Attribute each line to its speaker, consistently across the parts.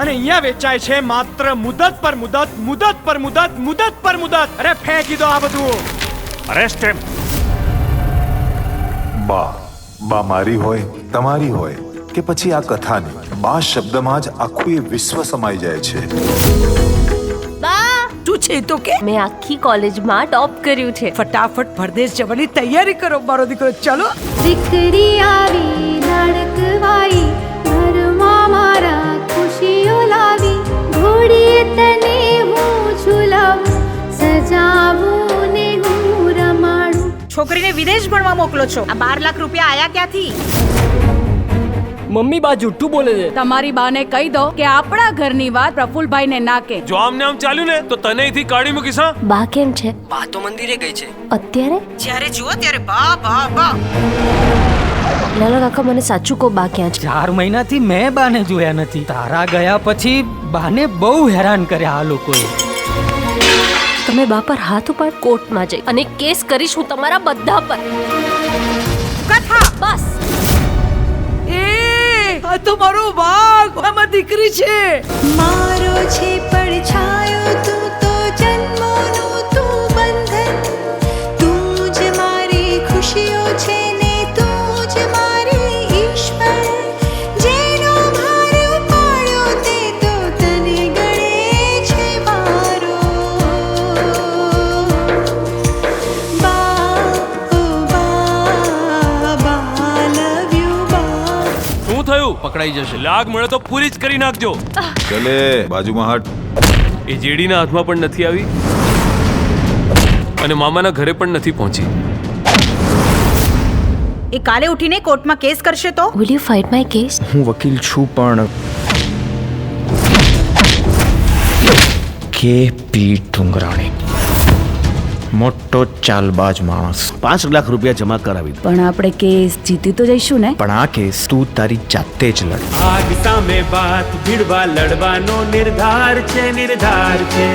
Speaker 1: અને અહીંયા વેચાય છે માત્ર મુદત પર મુદત મુદત પર મુદત મુદત પર મુદત અરે ફેંકી દો આ બધું
Speaker 2: અરેસ્ટ હિમ
Speaker 3: બા બા મારી હોય તમારી હોય કે પછી આ કથાની બા શબ્દમાં જ આખું એ વિશ્વ સમાઈ જાય છે
Speaker 4: બા
Speaker 5: શું છે તો કે
Speaker 4: મેં આખી કોલેજમાં ટોપ કર્યું છે
Speaker 5: ફટાફટ પરદેશ જવાની તૈયારી કરો મારો દીકરો ચલો
Speaker 6: દીકરી આવી ધડકવાઈ
Speaker 7: છોકરીને વિદેશ ભણવા મોકલો છો. આ બાર લાખ રૂપિયા આયા ક્યાંથી?
Speaker 8: મમ્મી બા જુઠ્ઠું બોલે છે.
Speaker 9: તમારી બાને કહી દો કે આપણા ઘરની વાત પ્રફુલભાઈને ના કે.
Speaker 2: જો આમને આમ ચાલ્યું ને તો તને અહીંથી કાઢી મૂકીશ હા?
Speaker 4: બા કેમ છે?
Speaker 8: બા તો મંદિરે ગઈ છે.
Speaker 4: અત્યારે?
Speaker 7: જ્યારે જુઓ ત્યારે બા બા બા.
Speaker 4: લાલા કાકા મને સાચું કહો બા ક્યાં છે?
Speaker 8: ચાર મહિનાથી મેં બાને જોયા નથી. તારા ગયા પછી બાને બહુ હેરાન કર્યા આ લોકોએ.
Speaker 4: તમે બા પર હાથ ઉપાડ કોર્ટમાં જઈ. અને કેસ કરીશ હું તમારા બધા પર.
Speaker 7: કથા?
Speaker 4: બસ.
Speaker 5: એ આ તો મારો વાઘ. આમાં દીકરી છે.
Speaker 6: મારો છે
Speaker 2: પકડાઈ જશે. લાગ મળે તો પૂરી જ કરી નાખજો.
Speaker 3: ચલે બાજુમાં હટ.
Speaker 2: એ જેડીના હાથમાં પણ નથી આવી અને મામાના ઘરે પણ નથી પહોંચી.
Speaker 7: એ કાલે ઉઠીને કોર્ટમાં કેસ કરશે તો?
Speaker 4: Will you fight my case
Speaker 10: હું વકીલ છું પણ કે પી ડુંગરાણી. મોટો ચાલબાજ માણસ.
Speaker 11: પાંચ લાખ રૂપિયા જમા કરાવી દો
Speaker 9: પણ આપણે કેસ જીતી તો જઈશું ને?
Speaker 10: પણ આ કેસ તું તારી જાતે જ લડ.
Speaker 1: આગ સામે વાત ભીડવા લડવાનો નિર્ધાર છે નિર્ધાર છે.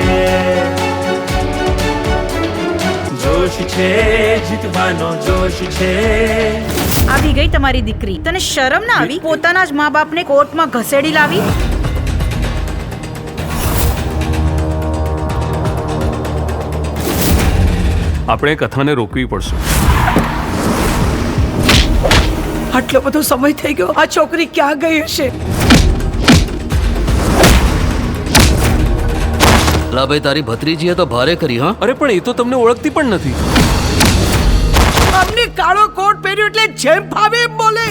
Speaker 1: જોશ છે જીતવાનો જોશ છે.
Speaker 7: આવી ગઈ તમારી દીકરી. તને શરમ ના આવી? પોતાના જ મા બાપને કોર્ટમાં ઘસેડી લાવી?
Speaker 2: આપણે કથાને રોકવી પડશે.
Speaker 5: આટલો બધો સમય થઈ ગયો. આ છોકરી ક્યાં ગઈ હશે?
Speaker 11: ભાઈ તારી ભત્રીજીએ તો ભારે કરી હા?
Speaker 2: અરે પણ એ તો તમને ઓળખતી પણ નથી.
Speaker 5: અમને કાળો કોટ પહેર્યો એટલે જેમ ફાવે એમ બોલે.